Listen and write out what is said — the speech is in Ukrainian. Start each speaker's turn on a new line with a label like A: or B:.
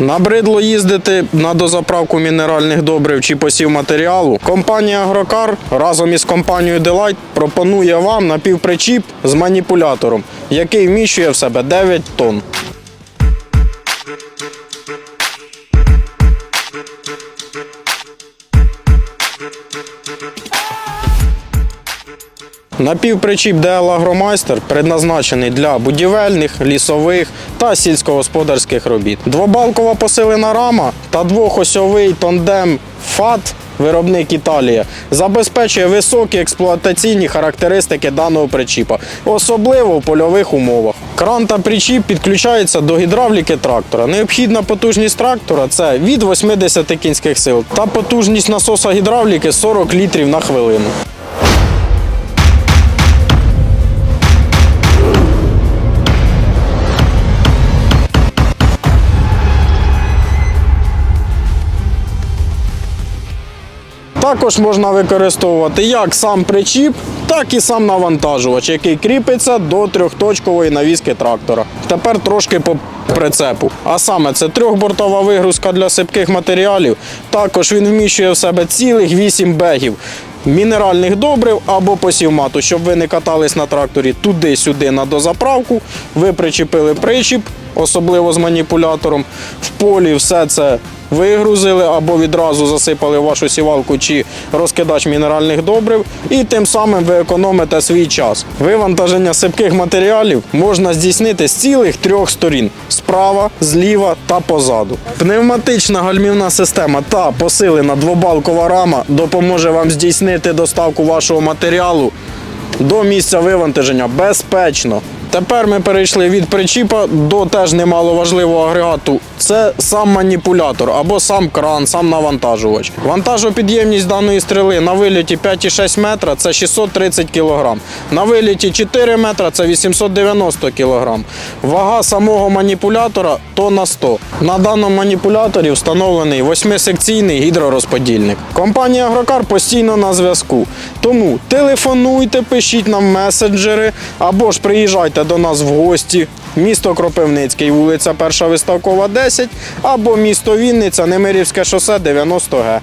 A: Набридло їздити на дозаправку мінеральних добрив чи посів матеріалу. Компанія Агрокар разом із компанією Делайт пропонує вам напівпричіп з маніпулятором, який вміщує в себе 9 тонн. Напівпричіп DL Агромайстер предназначений для будівельних, лісових та сільськогосподарських робіт. Двобалкова посилена рама та двохосьовий тондем ФАТ Виробник Італія забезпечує високі експлуатаційні характеристики даного причіпа, особливо в польових умовах. Кран та причіп підключаються до гідравліки трактора. Необхідна потужність трактора це від 80 кінських сил та потужність насоса гідравліки 40 літрів на хвилину. Також можна використовувати як сам причіп, так і сам навантажувач, який кріпиться до трьохточкової навіски трактора. Тепер трошки по прицепу. А саме це трьохбортова вигрузка для сипких матеріалів. Також він вміщує в себе цілих 8 бегів. Мінеральних добрив або посівмату, щоб ви не катались на тракторі туди-сюди на дозаправку. Ви причепили причіп, особливо з маніпулятором. В полі все це вигрузили або відразу засипали вашу сівалку чи розкидач мінеральних добрив, і тим самим ви економите свій час. Вивантаження сипких матеріалів можна здійснити з цілих трьох сторін: справа, зліва та позаду. Пневматична гальмівна система та посилена двобалкова рама допоможе вам здійснити доставку вашого матеріалу до місця вивантаження безпечно. Тепер ми перейшли від причіпа до теж немаловажливого агрегату. Це сам маніпулятор або сам кран, сам навантажувач. Вантажопідємність даної стріли на виліті 5,6 метра це 630 кг. На виліті 4 метра це 890 кг. Вага самого маніпулятора тонна 100. На даному маніпуляторі встановлений восьмисекційний гідророзподільник. Компанія Агрокар постійно на зв'язку. Тому телефонуйте, пишіть нам меседжери або ж приїжджайте до нас в гості. Місто Кропивницький, вулиця Перша Виставкова, 10, або місто Вінниця, Немирівське шосе 90 Г.